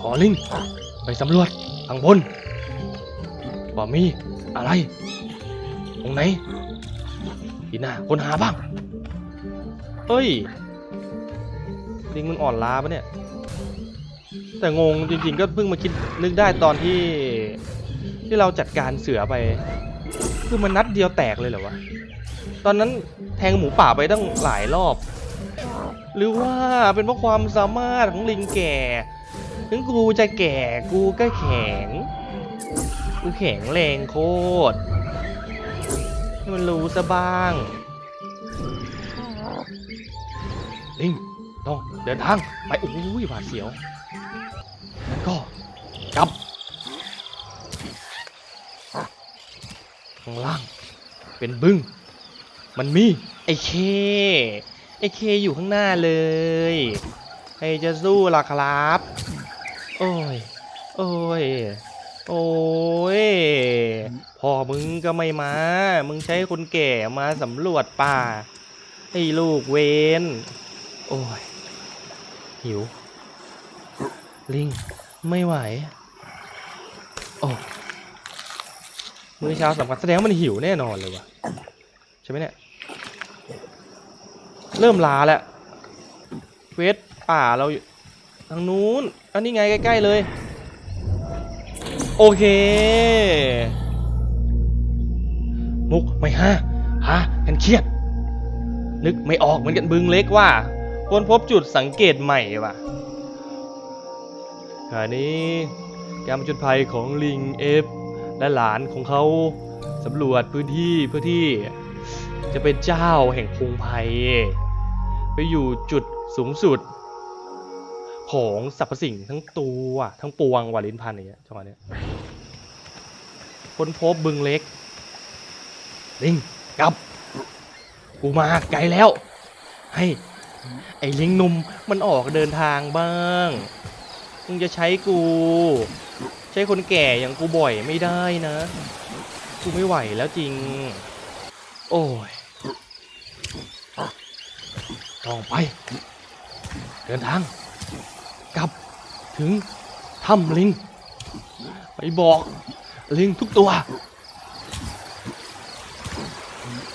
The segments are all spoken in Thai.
ขอลิง ไปสำรวจข้างบนว่มีอะไร ตรงไหนที่น่าค้นหาบ้าง เฮ้ย ลิงมันอ่อนล้าปะเนี่ย แต่งงจริงๆก็เพิ่งมาคิดนึกได้ตอนที่ ที่เราจัดการเสือไป คือมันนัดเดียวแตกเลยเหรอวะ ตอนนั้นแทงหมูป่าไปตั้งหลายรอบ หรือว่าเป็นเพราะความสามารถของลิงแก่ ถึงกูจะแก่กูก็แข็ง กูแข็งแรงโคตรให้มันรู้ซะบ้างลิงต้องเดินทางไปโอ้ยหวาดเสียวแล้วก็กลับข้างล่าง เป็นบึ้ง มันมี ไอ้เค ไอ้เคอยู่ข้างหน้าเลยใครจะสู้ล่ะครับ โอ้ย โอ้ย โอ้ย พ่อมึงก็ไม่มา มึงใช้คนแก่มาสำรวจป่า ไอ้ลูกเวนโอ้ย หิว ลิง ไม่ไหว โอ้มื้อเช้าสำคัญแสดงว่ามันหิวแน่นอนเลยวะใช่ไหมเนี่ย เริ่มลาแล้วเวทป่าเราางนู้นอันนี้ไงใกล้ๆเลย โอเค มุกไม่ฮะฮะกันเครียด นึกไม่ออกเหมือนกันบึงเล็กว่าคนพบจุดสังเกตใหม่ว่ะขณะนี้การประจนภัยของลิงเอฟและหลานของเขาสำรวจพื้นที่เพื่อที่จะเป็นเจ้าแห่งพงไพรไปอยู่จุดสูงสุด ของสรรพสิ่งทั้งตัวทั้งปวงวาลินพันธ์อย่างเงี้ยจังหวะเนี้ยค้นพบบึงเล็ก ลิงกลับ กูมาไกลแล้ว ให้ไอ้ลิงหนุ่มมันออกเดินทางบ้างมึงจะใช้กู ใช้คนแก่อย่างกูบ่อยไม่ได้นะ กูไม่ไหวแล้วจริง โอ้ยต้องไป เดินทาง กลับถึงถ้ำลิง ไปบอกลิงทุกตัว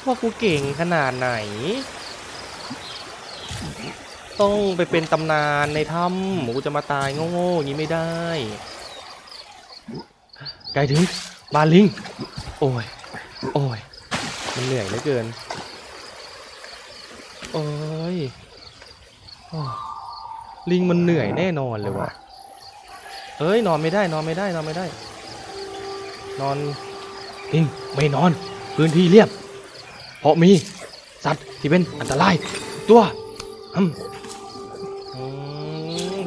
ว่ากูเก่งขนาดไหน ต้องไปเป็นตำนานในถ้ำกูจะมาตายโง่ๆอย่างนี้ไม่ได้ใกล้ถึงบ้านลิง โอ้ย โอ้ย มันเหนื่อยเหลือเกิน โอ้ย โอ้ ลิงมันเหนื่อยแน่นอนเลยว่ะเอ้ยนอนไม่ได้นอนไม่ได้นอนไม่ได้ นอนลิงไม่นอน พื้นที่เรียบ เพราะมีสัตว์ที่เป็นอันตราย ตัวอืม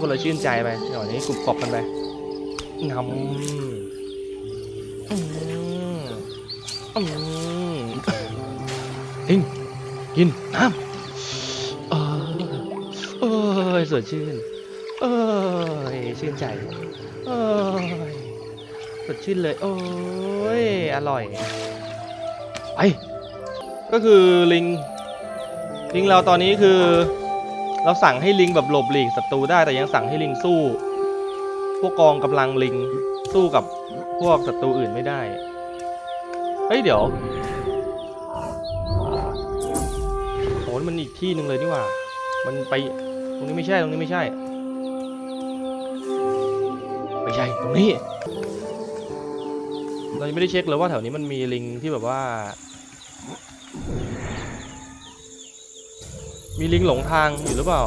คนละชื่นใจไปเดี๋ยวนี้กรุบกรอบกันไปงำลิงกินน้ำ ยสดชื่น เอยชื่นใจ เอยสดชื่นเลย โอ้ยอร่อยไปก็คือลิง ลิงเราตอนนี้คือ เราสั่งให้ลิงแบบหลบหลีกศัตรูได้แต่ยังสั่งให้ลิงสู้ พวกกองกำลังลิงสู้กับพวกศัตรูอื่นไม่ได้ เฮ้ยเดี๋ยวโหนี่มันอีกที่หนึ่งเลยนี่หว่า มันไป รงนี้ไม่ใช่ ตรงนี้ไม่ใช่ ไม่ใช่ ตรงนี้ เรายังไม่ได้เช็คเลยว่าแถวนี้มันมีลิงที่แบบว่า มีลิงหลงทางอยู่หรือเปล่า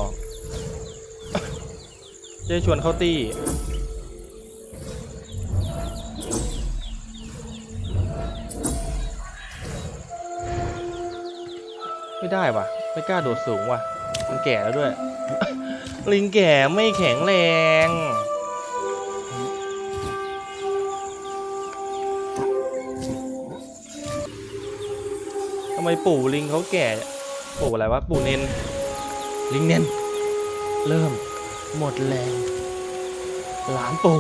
จะชวนเข้าตี้ไม่ได้ว่ะ ไม่กล้าโดดสูงว่ะ มันแก่แล้วด้วย ลิงแก่ไม่แข็งแรง ทำไมปู่ลิงเขาแก่ ปู่อะไรวะ ปู่เนน ลิงเนน เริ่ม หมดแรง หลานปู่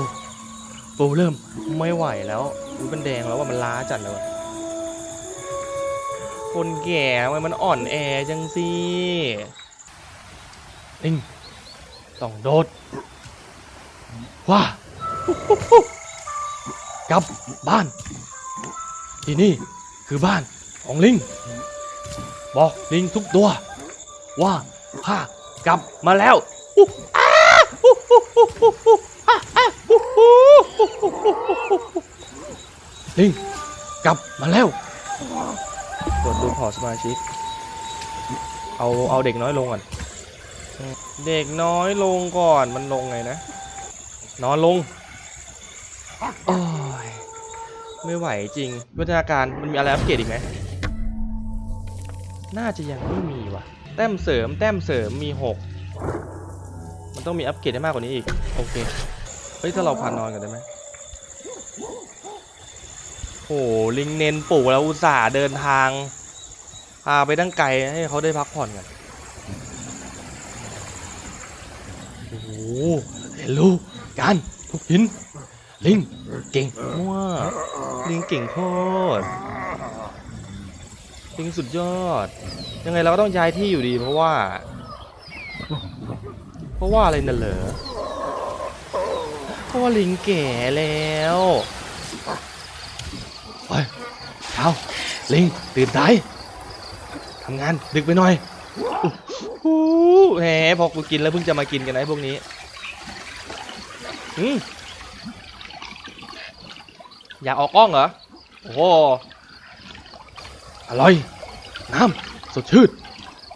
ปู่เริ่มไม่ไหวแล้วอุ๊ยมันแดงแล้วว่ามันล้าจัดแล้วอะคนแก่ทำไมมันอ่อนแอจังสิลิง ต้องโดดว่ากลับบ้าน ที่นี่คือบ้านของลิง บอกลิงทุกตัว ว่าข้ากลับมาแล้วลิงกลับมาแล้วกดดูพอสมาชิก เอาเอาเด็กน้อยลงก่อน เด็กน้อยลงก่อนมันลงไงนะ นอนลงโอ้ยไม่ไหวจริงวิทยาการมันมีอะไรอัปเกรดอีกไหมน่าจะยังไม่มีว่ะ แต้มเสริม แต้มเสริมมี 6 มันต้องมีอัปเกรดให้มากกว่านี้อีก โอเค เฮ้ย ถ้าเราพานอนกันได้ไหมโอ้ลิงเนนปู่แล้วอุตส่าห์เดินทางพาไปตั้งไกลให้เขาได้พักผ่อนกัน โอ้โห เรียนรู้การทุกหิน ลิง เก่งมากลิงเก่งโคตรลิงสุดยอด ยังไงเราก็ต้องย้ายที่อยู่ดีเพราะว่า เพราะว่าอะไรน่ะเหรอเพราะว่าลิงแก่แล้วเฮ้ยเช้าลิงตื่นสายทำงานดึกไปหน่อยโอู้แหมพอกูกินแล้วเพิ่งจะมากินกันไอ้พวกนี้ อืมอยากออกกล้องเหรอ โอ้โหอร่อย น้ำสดชื่น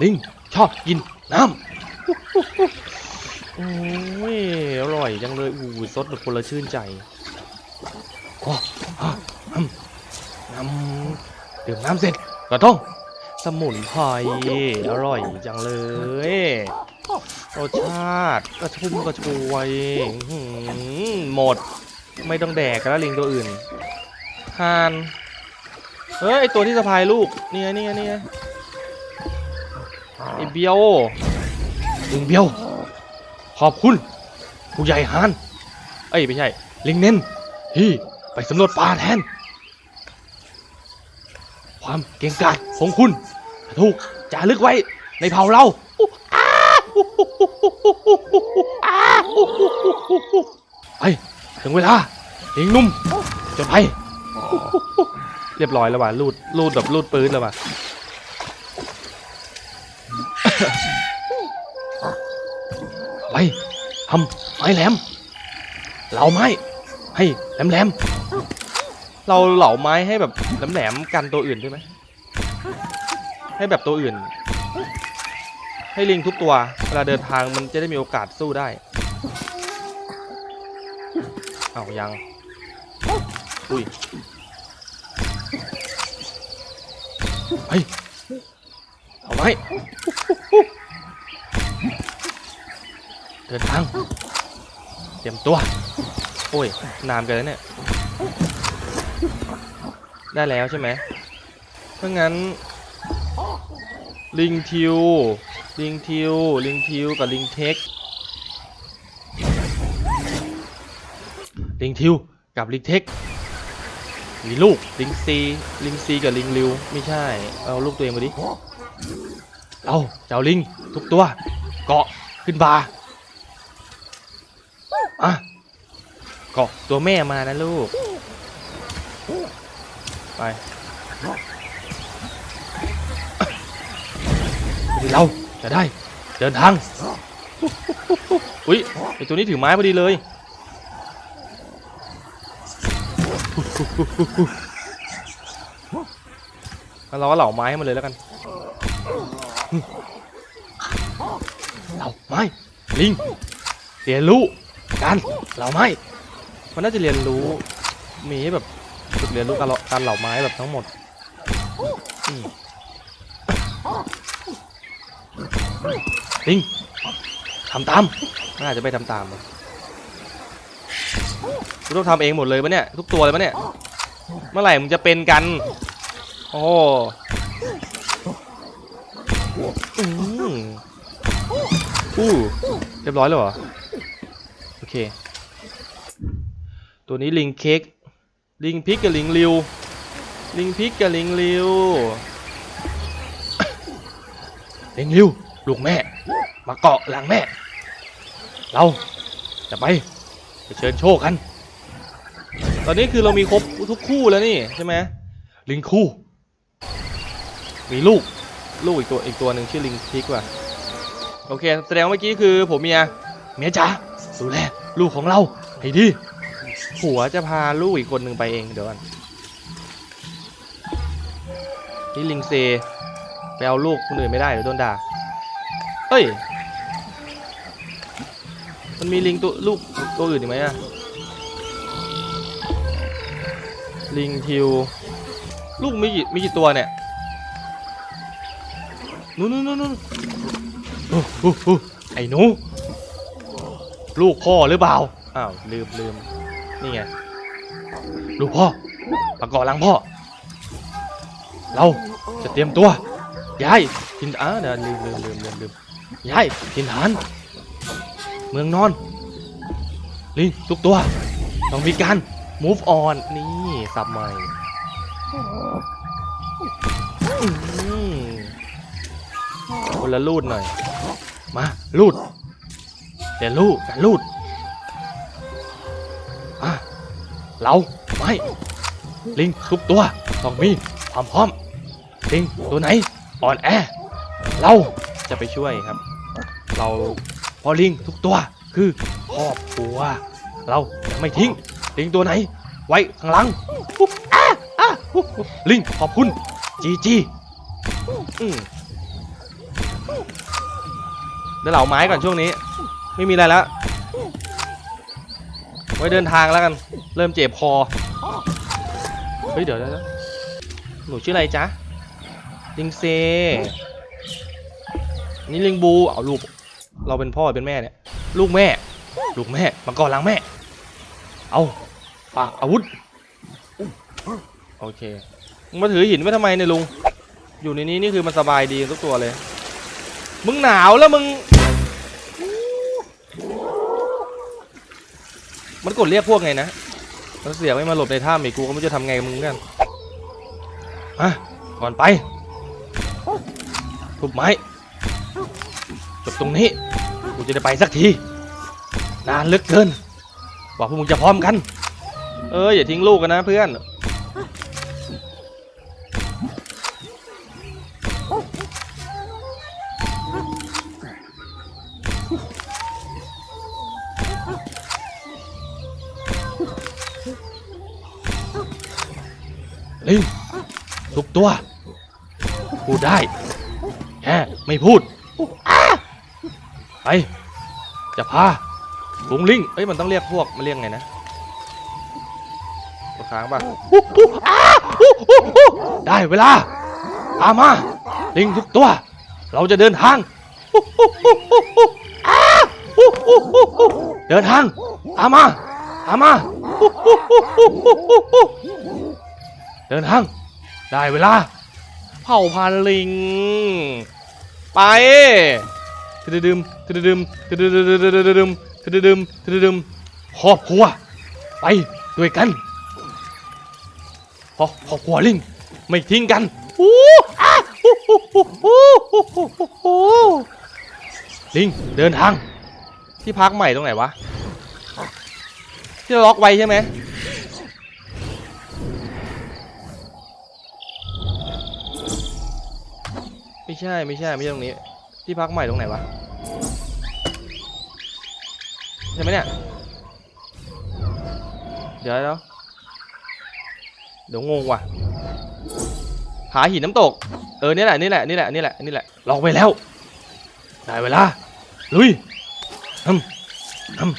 ลิงชอบกินน้ำโอ้ยอร่อยจังเลยอู้ยสดแบบคนละชื่นใจโอ้ฮะอืมน้ำดื่มน้ำเสร็จก็ต้อง สมุนไพรอร่อยจังเลย รสชาติกระชุ่มกระชวยหือหมด ไม่ต้องแดกกันแล้วลิงตัวอื่นฮานเฮ้ยไอตัวที่สะพายลูกนี่ไงนี่ไงนี่ไงไอเบียวลิงเบียว ขอบคุณ ผู้ใหญ่ฮานเอ้ยไม่ใช่ ลิงเน้นที่ไปสำรวจป่าแทน ความเก่งกาจของคุณ ถูกจารึกไว้ในเผ่าเรา ไปถึงเวลาลิงนุ่มจนไปเรียบร้อยแล้วว่ะลูดลูดแบบลูดปืนแล้วว่ะไปทำไม้แหลมเหลาไม้ ให้แหลมแหลมเราเหลาไม้ให้แบบแหลมแหลมกันตัวอื่นได้ไหมให้แบบตัวอื่น ให้ลิงทุกตัวเวลาเดินทางมันจะได้มีโอกาสสู้ได้ เอายัง อุ้ยเฮ้ยเอาไว้เดินทางเตรียมตัว โอ้ย นานเกินแล้วเนี่ย ได้แล้วใช่ไหมถ้างั้น ลิงทิว ลิงทิว ลิงทิว กับลิงเทค ลิงทิว กับลิงเทค มีลูก ลิงซี ลิงซีกับลิงริว ไม่ใช่ เอาลูกตัวเองมาดิเราเจ้าลิง ทุกตัว เกาะ ขึ้นบาอะ เกาะตัวแม่มานะลูก ไป เรา จะได้เดินทางอุ้ยไอตัวนี้ถือไม้พอดีเลยงั้นเราก็เหล่าไม้ให้มันเลยแล้วกันเหล่าไม้ลิงเรียนรู้การเหล่าไม้มันน่าจะเรียนรู้มีแบบฝึกเรียนรู้การเหล่าการเหล่าไม้แบบทั้งหมดอืม ลิงทำตามน่าจะไปทำตามเลยกูต้องทำเองหมดเลยปะเนี่ยทุกตัวเลยปะเนี่ย เมื่อไหร่มึงจะเป็นกัน โอ้อืมอู้เรียบร้อยแล้วเหรอ โอเค ตัวนี้ลิงเค้ก ลิงพิกกับลิงริว ลิงพิกกับลิงริวลิงริวลูกแม่ มาเกาะหลังแม่ เราจะไปไปเชิญโชคกัน ตอนนี้คือเรามีครบทุกคู่แล้วนี่ใช่ไหมลิงคู่ มีลูก ลูกอีกตัวอีกตัวหนึ่งชื่อลิงพิกว่ะ โอเค แสดงเมื่อกี้คือผมเมียเมียจ๋าดูแลลูกของเราให้ดีผัวจะพาลูกอีกคนหนึ่งไปเองเดี๋ยวก่อนนี่ลิงเซไปเอาลูกคนอื่นไม่ได้เดี๋ยวโดนด่าเฮ้ย มันมีลิงตัวลูกตัวอื่นอีกไหมอะลิงทิว ลูกมีกี่มีกี่ตัวเนี่ยนู่นนู่นนู่นไอ้หนูลูกพ่อหรือเปล่าอ้าวลืมลืมนี่ไงลูกพ่อประกอบหลังพ่อ เราจะเตรียมตัวย้ายทินอ่าเดี๋ยวลืมลืมลืมลืมลืมย้ายทินฐาน เมืองนอน ลิงทุกตัว ต้องมีการ move on นี่สับใหม่คนละลูดหน่อย มาลูดเดี๋ยวลูดกันลูดมาเราไม่ลิงทุกตัวต้องมีความพร้อมลิงตัวไหนอ่อนแอเราจะไปช่วยครับ เรา พอลิงทุกตัวคือครอบครัว เราจะไม่ทิ้ง ลิงตัวไหน ไว้ข้างหลังปุ๊บอ้าอ้าลิงขอบคุณ จีจีเดี๋ยวเหล่าไม้ก่อนช่วงนี้ ไม่มีอะไรแล้ว ไว้เดินทางแล้วกัน เริ่มเจ็บคอ เฮ้ย เดี๋ยวเดี๋ยวหนูชื่ออะไรจ๊ะ ลิงเซ นี่ลิงบู เอาลูก เราเป็นพ่อเป็นแม่เนี่ย ลูกแม่ ลูกแม่มาก่อนหลังแม่ เอาฝากอาวุธ โอเคมึงมาถือหินไว้ทำไมเนี่ยลุง อยู่ในนี้นี่คือมันสบายดีทุกตัวเลย มึงหนาวแล้วมึง มันกดเรียกพวกไงนะมันเสียไม่มาหลบในถ้ำอีกกูก็ไม่รู้จะทำไงกับมึงกันอะก่อนไปทุบไม้จบตรงนี้ กูจะได้ไปสักที นานลือเกินกว่าพวกมึงจะพร้อมกัน เอออย่าทิ้งลูกกันนะเพื่อน ลิงทุกตัว พูดได้ แค่ไม่พูด จะพาฝูงลิงเอ้ยมันต้องเรียกพวกมันเรียกไงนะตัวค้างป่ะได้เวลาตามมาลิงทุกตัว เราจะเดินทางเดินทางตามมาตามมาเดินทางได้เวลา เผ่าพันลิง ไปะดึมทะดึมทะดึมทะดึมทะดึมทะดึมครอบครัว ไปด้วยกันครอบครอบครัวลิงไม่ทิ้งกันอู้อ้าอู้อู้อู้อู้อู้ฮู้ลิงเดินทาง ที่พักใหม่ตรงไหนวะ ที่เราล็อกไว้ใช่ไหมไม่ใช่ไม่ใช่ไม่ใช่ตรงนี้ ที่พักใหม่ตรงไหนวะ ช่ไหมเนี่ย เดี๋ยวแล้วเดี๋ยวงงว่ะ หาหินน้ำตก เออ นี่แหละ นี่แหละ นี่แหละ นี่แหละ นี่แหละ ลองไปแล้ว ได้เวลา ลุยฮึมฮึม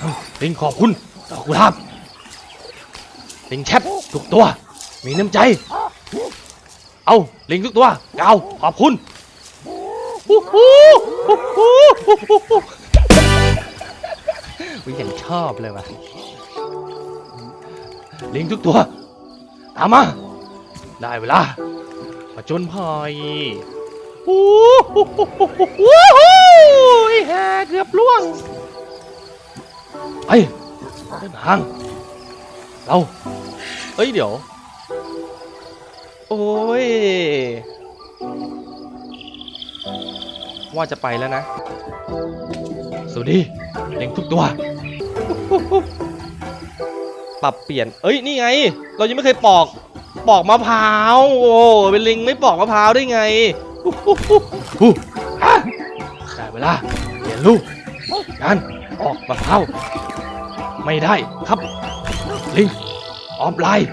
ฮึมลิงขอบคุณดอกุหลาบลิงแชปทุกตัว มีน้ำใจ เอาลิงทุกตัวเกาขอบคุณ ฮู้ฮู้ฮู้ฮู้ฮู้ฮู้ฮู้อุ๊ยยังชอบเลยว่ะ ลิงทุกตัว ตามมา ได้เวลามาจนพายฮู้ฮู้ฮู้ฮู้ฮู้ฮู้ฮู้ไอ้แห่เกือบล่วงไปเดินทาง เรา เอ้ย เดี๋ยว โอ้ย ว่าจะไปแล้วนะ สวัสดี เล็งทุกตัว ปรับเปลี่ยน เอ้ยนี่ไง เรายังไม่เคยปอก ปอกมะพร้าว โอ้เป็นลิงไม่ปอกมะพร้าวได้ไงได้เวลาเรียนรู้การปอกมะพร้าว ไม่ได้ครับ ลิง ออฟไลน์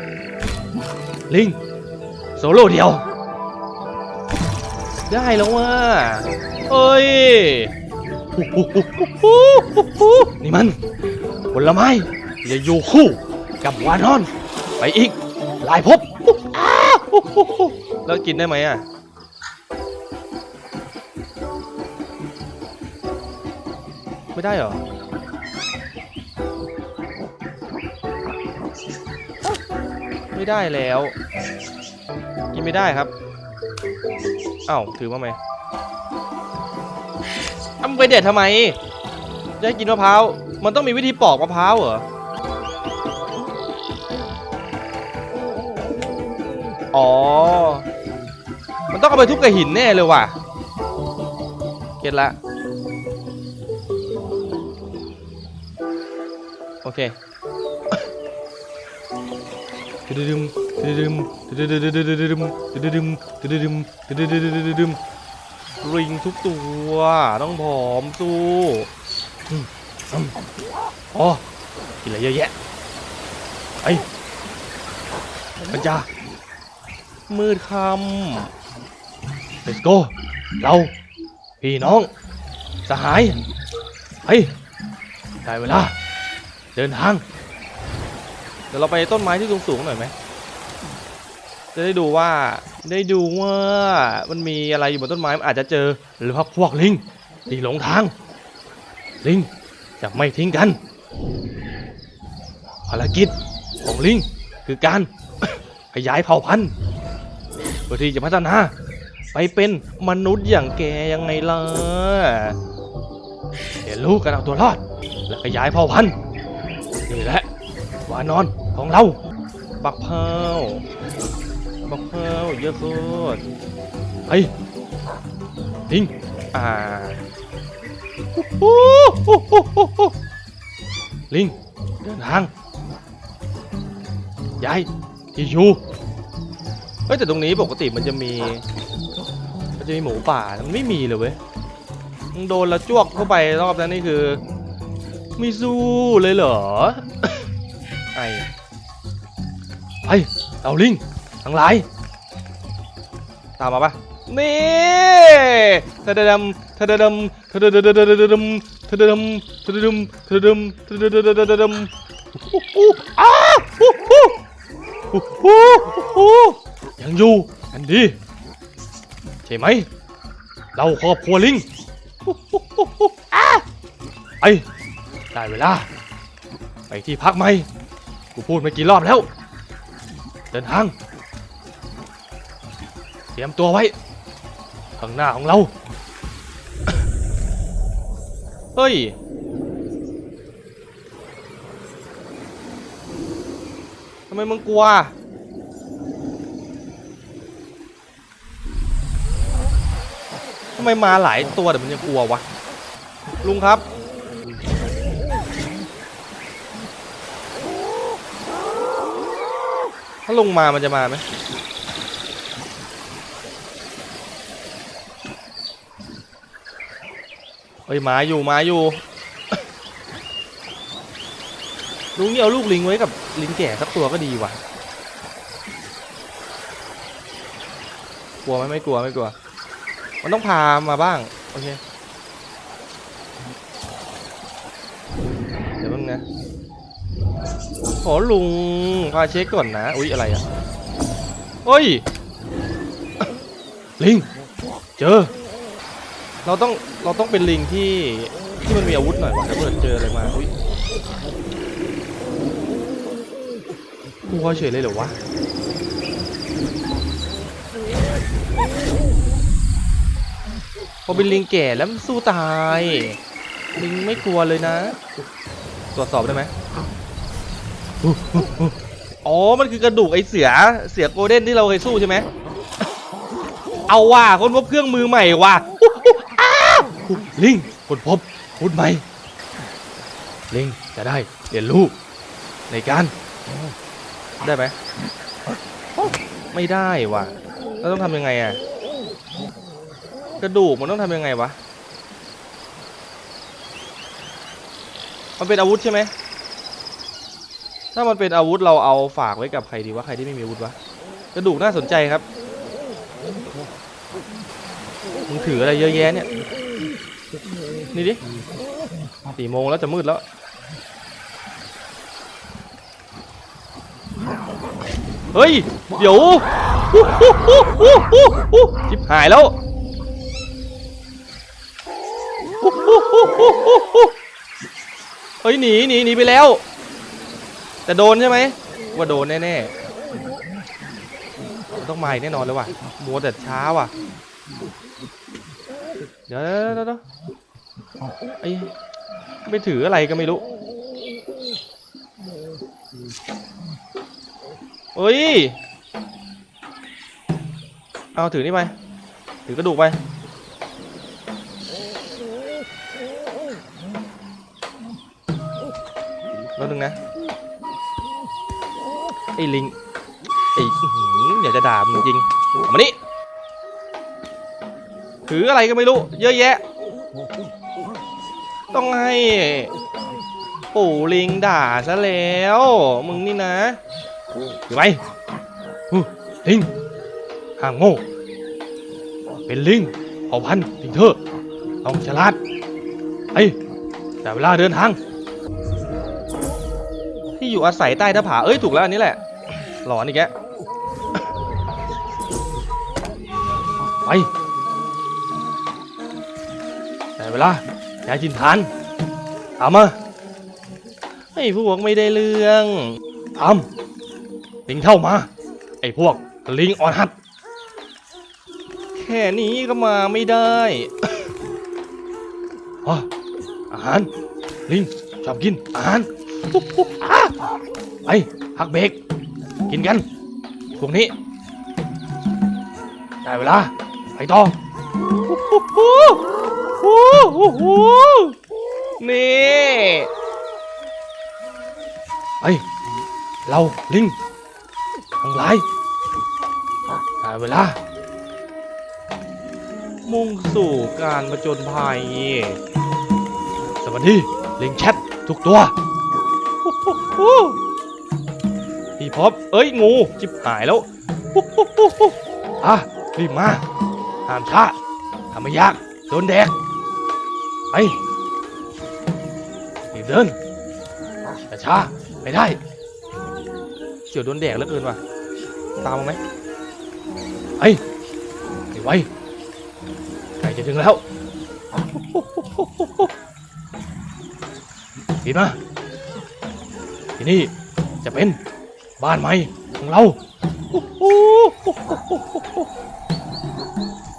ลิง โซโล่เดียว ได้แล้วว่าเอ้ย นี่มันผลไม้อย่าอยู่คู่กับวานอน ไปอีก หลายภพอ้าวแล้วกินได้ไหมอะไม่ได้เหรอไม่ได้แล้ว กินไม่ได้ครับเอ้าถือมาไหม ไปเด็ดทำไม จะให้กินมะพร้าว มันต้องมีวิธีปอกมะพร้าวเหรอ อ๋อ มันต้องเอาไปทุบกับหินแน่เลยว่ะ เก็ตละ โอเคดึมดึมดึมดึมดึมดึมดึมดึมดึมดึมดึมดึมดึม ริงทุกตัว ต้องผอมสู้อ๋อกินอะไรเยอะแยะไอ้มันจะมืดคำ let's go เรา พี่น้อง สหายไปได้เวลา เดินทาง เดี๋ยวเราไปต้นไม้ที่สูงๆหน่อยไหม จะได้ดูว่าได้ดูว่ามันมีอะไรอยู่บนต้นไม้มอาจจะเจอหรือว่าพวกลิงที่หลงทาง ลิงจะไม่ทิ้งกันภารกิจของลิงคือการขยายเผ่าพันธุ์เพื่อที่จะพัฒนาไปเป็นมนุษย์อย่างแกยังไงล่ะเรียนรู้การเอาตัวรอด และขยายเผ่าพันธุ์นี่แหละวานอนของเราบักเผา บักเผาเยอะสุดเฮ้ยลิงอ่าฮู้ฮู้ฮู้ฮู้ฮู้ลิงเดินทางย้ายที่อยู่เฮ้ยแต่ตรงนี้ปกติมันจะมี มันจะมีหมูป่ามันไม่มีเลยเว้ยมึงโดนแล้วจ้วกเข้าไปรอบนั้นนี่คือไม่สู้เลยเหรอไอไปเอาลิง ทั้งหลาย ตามมาปะนี่ทะเดมทะเดมทะเดมทะเดมทะเดมทะเดมทะเดมทะเดมทะเดมทะเดมอ้าฮู้ฮู้ฮู้ฮู้ฮู้ยังอยู่กันดีใช่ไหม เราครอบครัวลิงไอ้ได้เวลา ไปที่พักไหมกูพูดไม่กี่รอบแล้ว เดินทาง เตรียมตัวไว้ ข้างหน้าของเรา เฮ้ย ทำไมมึงกลัว ทำไมมาหลายตัวแต่มันยังกลัววะ ลุงครับถ้าลงมามันจะมาไหม เฮ้ยมาอยู่มาอยู่ลุงนี่เอาลูกลิงไว้กับลิงแก่สักตัวก็ดีว่ะกลัวไหมไม่กลัวไม่กลัว มันต้องพามาบ้าง โอเค เดี๋ยวมึงนะขอลุงพาเช็คก่อนนะ อุ๊ย อะไรอะเฮ้ย ลิง เจอ เราต้องเราต้องเป็นลิงที่ที่มันมีอาวุธหน่อยวะถ้าเกิดเจออะไรมาอุ๊ยกลัวเฉยเลยเหรอวะพอเป็นลิงแก่แล้วมันสู้ตาย ลิงไม่กลัวเลยนะ ตรวจสอบได้ไหมอ๋อ มันคือกระดูกไอเสือ เสือโกลเด้นที่เราเคยสู้ใช่ไหม เอาว่ะคนพบเครื่องมือใหม่ว่ะ อ้าวลิงคนพบพุดใหม่ลิงจะได้เรียนรู้ในการได้ไหมไม่ได้ว่ะแล้วต้องทำยังไงอะกระดูกมันต้องทำยังไงวะมันเป็นอาวุธใช่ไหมถ้ามันเป็นอาวุธเราเอาฝากไว้กับใครดีวะใครที่ไม่มีอาวุธวะกระดูกน่าสนใจครับมึงถืออะไรเยอะแยะเนี่ย นี่ดิสี่โมงแล้วจะมืดแล้ว เฮ้ย เดี๋ยวฮู้ฮู้ฮู้ฮู้ฮู้ฮู้ชิบหายแล้วเฮ้ยหนีหนีหนีไปแล้ว แต่โดนใช่ไหมว่าโดนแน่ๆต้องมาแน่นอนเลยว่ะมัวแต่ช้าว่ะเดี๋ยวเดี๋ยวเดี๋ยว ไอ้ไปถืออะไรก็ไม่รู้ เฮ้ย เอาถือนี่ไป ถือกระดูกไป แล้วนึงนะ ไอ้ลิง ไอ้อื้อหืออยากจะด่ามึงจริง มานี่ถืออะไรก็ไม่รู้ เยอะแยะ ต้องให้ ปู่ลิงด่าซะแล้ว มึงนี่นะถือไปอู้ลิงห้ามโง่ เป็นลิงเผ่าพันธุ์ลิงเถอต้องฉลาดไอ้แต่เวลาเดินทาง ที่อยู่อาศัยใต้หน้าผา เอ้ย ถูกแล้วอันนี้แหละ หลอนอีกแกไปแต่เวลา ย้ายจินทานเอามาไอ้พวกไม่ได้เรื่องทำลิงเข้ามา ไอ้พวกลิงอ่อนหัด แค่นี้ก็มาไม่ได้อ๋ออาหาร ลิงชอบกิน อาหารไปพักเบรกกินกัน พวกนี้ ได้เวลา ไปต่อ โอ้โหโอ้โหนี่ไปเราลิงทั้งหลายได้เวลา มุ่งสู่การประจนภัย สวัสดีลิงแชททุกตัวโอ้โหโอ้โหพี่พบเอ้ย งู จิบหายแล้วโอ้โหโอ้โหอะรีบมาห้ามช้าทำไม่ยากโดนแดก ไปรีบเดินแต่ช้าไม่ได้เสียวโดนแดกแล้วเกินว่ะ ตามมาไหมไอ้ไอ้ไว้ใกล้จะถึงแล้วดีนะที่นี่จะเป็นบ้านใหม่ของเรา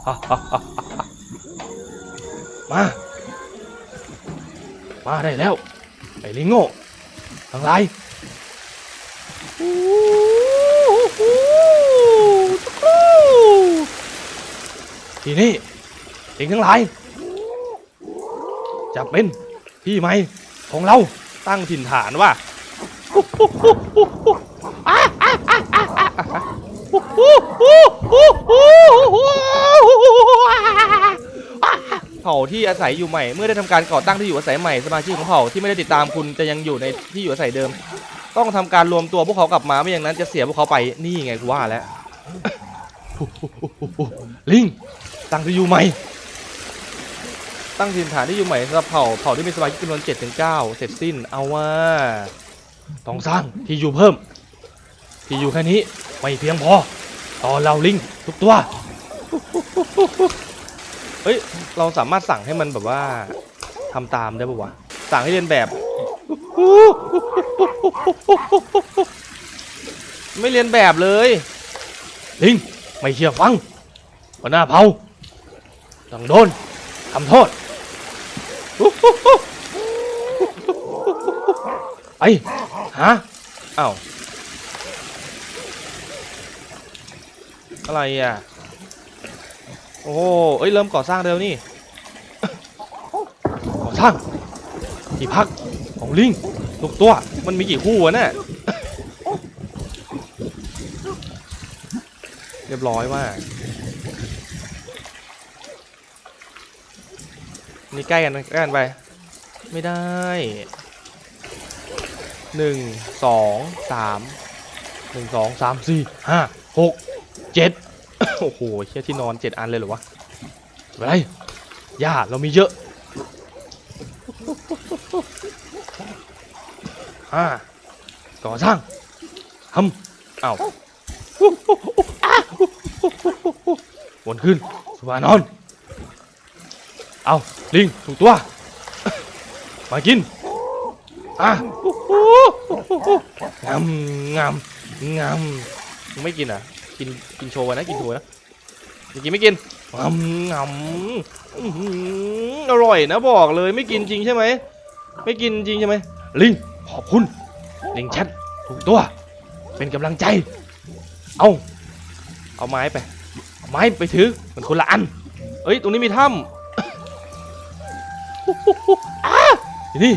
ฮ่าฮ่าฮ่าฮ่ามา มาได้แล้ว ไอ้ลิงโง่ทั้งหลายทีนี้ลิงทั้งหลายจะเป็นที่ใหม่ของเราตั้งถิ่นฐานว่า เผ่าที่อาศัยอยู่ใหม่ เมื่อได้ทำการก่อตั้งที่อยู่อาศัยใหม่สมาชิกของเผ่าที่ไม่ได้ติดตามคุณจะยังอยู่ในที่อยู่อาศัยเดิม ต้องทำการรวมตัวพวกเขากลับมาไม่อย่างนั้นจะเสียพวกเขาไปนี่ไงกูว่าแล้วลิงตั้งที่อยู่ใหม่ ตั้งถิ่นฐานที่อยู่ใหม่สำหรับเผ่าเผ่าที่มีสมาชิกจำนวน7ถึง9เสร็จสิ้นเอาว่าต้องสร้างที่อยู่เพิ่ม ที่อยู่แค่นี้ไม่เพียงพอต่อเราลิงทุกตัว เฮ้ย เราสามารถสั่งให้มันแบบว่าทำตามได้ปะวะ สั่งให้เรียนแบบ ไม่เรียนแบบเลยลิงไม่เชื่อฟังหัวหน้าเผ่าต้องโดนทำโทษไอ้ฮะอ้าวอะไรอะ โอ้เอ้ยเริ่มก่อสร้างเร็วนี่ก่อสร้างที่พักของลิงทุกตัวมันมีกี่คู่วะเนี่ยเรียบร้อยว่ากนี่ใกล้กันใกล้กันไป ไม่ได้หนึ่งสองสามหนึ่งสองสามสี่ห้าหกเจ็ด โอ้โหเชี่ยที่นอนเจ็ดอันเลยเหรอวะไม่เป็นไรย่าเรามีเยอะอ่าก่อสร้างทำเอาวนขึ้นสุวานอน เอาลิงถูกตัว มากินอะงามงามงามมึงไม่กินอะ กินกินโชว์นะกินโชว์นะเมื่อกี้ไม่กินงามงามอื้อหืออร่อยนะบอกเลยไม่กินจริงใช่ไหมไม่กินจริงใช่ไหมลิงขอบคุณลิงชัดถูกตัว เป็นกำลังใจ เอาเอาไม้ไปเอาไม้ไปถือมันคนละอันเอ้ยตรงนี้มีถ้ำอ้าที่นี่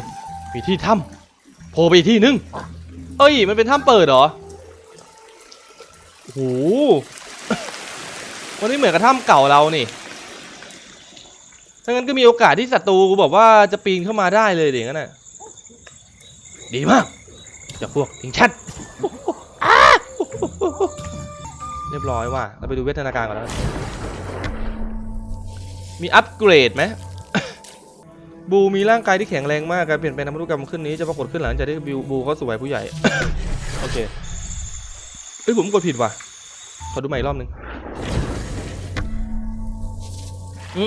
มีที่ถ้ำโผล่ไปอีกที่นึงเอ้ยมันเป็นถ้ำเปิดเหรอ โอ้โหวันนี้เหมือนกับถ้ำเก่าเรานี่ถ้างั้นก็มีโอกาสที่ศัตรูแบบว่าจะปีนเข้ามาได้เลยเดี๋ยวงั้นน่ะดีมากจากพวกทิงชัดเรียบร้อยว่ะเราไปดูเวทนาการก่อนแล้วมีอัปเกรดไหมบูมีร่างกายที่แข็งแรงมากการเปลี่ยนแปลงทางพันธุกรรมขึ้นนี้จะปรากฏขึ้นหลังจากที่บิวบูเขาสวยผู้ใหญ่ โอเค เฮ้ยผมกดผิดว่ะ ขอดูใหม่อีกรอบหนึ่งอื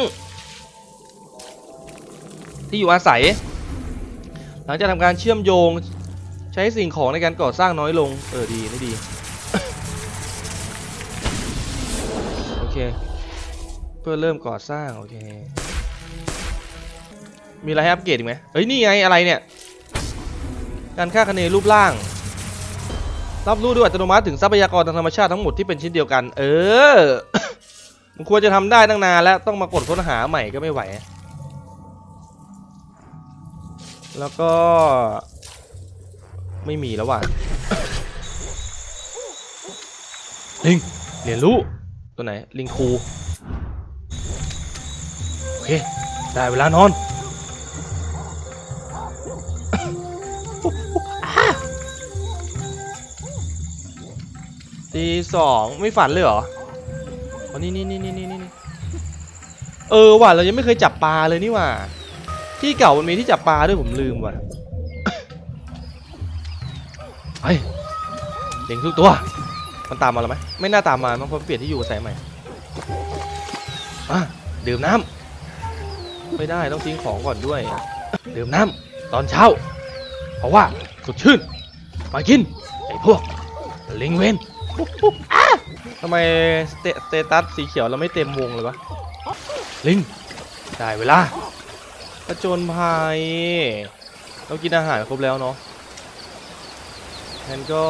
มที่อยู่อาศัย หลังจากทำการเชื่อมโยง ใช้สิ่งของในการก่อสร้างน้อยลง เออดีไม่ดี โอเค เพื่อเริ่มก่อสร้าง โอเค มีอะไรให้อัปเกรดอีกไหมเฮ้ย นี่ไง อะไรเนี่ย การค่าคะเนรูปร่าง รับรู้ด้วยอัตโนมัติถึงทรัพยากรทางธรรมชาติทั้งหมดที่เป็นชิ้นเดียวกัน เออ มันควรจะทำได้ตั้งนานแล้วต้องมากดค้นหาใหม่ก็ไม่ไหว แล้วก็ ไม่มีแล้วว่ะลิงเรียนรู้ตัวไหนลิงครูโอเค ได้เวลานอน ตีสองไม่ฝันเลยเหรออ๋อนี่นี่นี่นี่นี่นี่เออว่ะเรายังไม่เคยจับปลาเลยนี่ว่ะที่เก่ามันมีที่จับปลาด้วยผมลืมว่ะไปเด็งทุกตัว มันตามมาแล้วไหมไม่น่าตามมามั้งเพราะเปลี่ยนที่อยู่กับสายใหม่อะดื่มน้ำไม่ได้ต้องทิ้งของก่อนด้วย ดื่มน้ำตอนเช้า เพราะว่าสดชื่นมากินไอ้พวกลิงเวน ทำไมสเตสเตตัสสีเขียวเราไม่เต็มวงเลยวะ ลิง ได้เวลาประจนภัยเรากินอาหารครบแล้วเนาะงั้นก็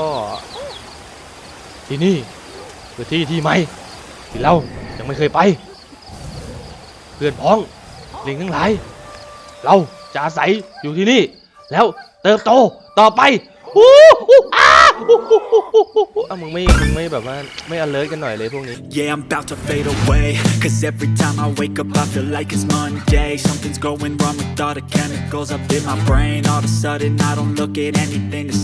ที่นี่คือที่ที่ใหม่ที่เรายังไม่เคยไป เพื่อนพ้องลิงทั้งหลาย เราจะอาศัยอยู่ที่นี่ แล้วเติบโตต่อไปอู้อู้อ้า อู้อู้อู้อู้อู้อ่ะมึงไม่ มึงไม่แบบว่าไม่ alert กันหน่อยเลยพวกนี้ Yeah, I'm about to fade away. Cause every time I wake up, I feel like it's Monday. Something's going wrong with all the chemicals up in my brain. All of a sudden, I don't look at anything the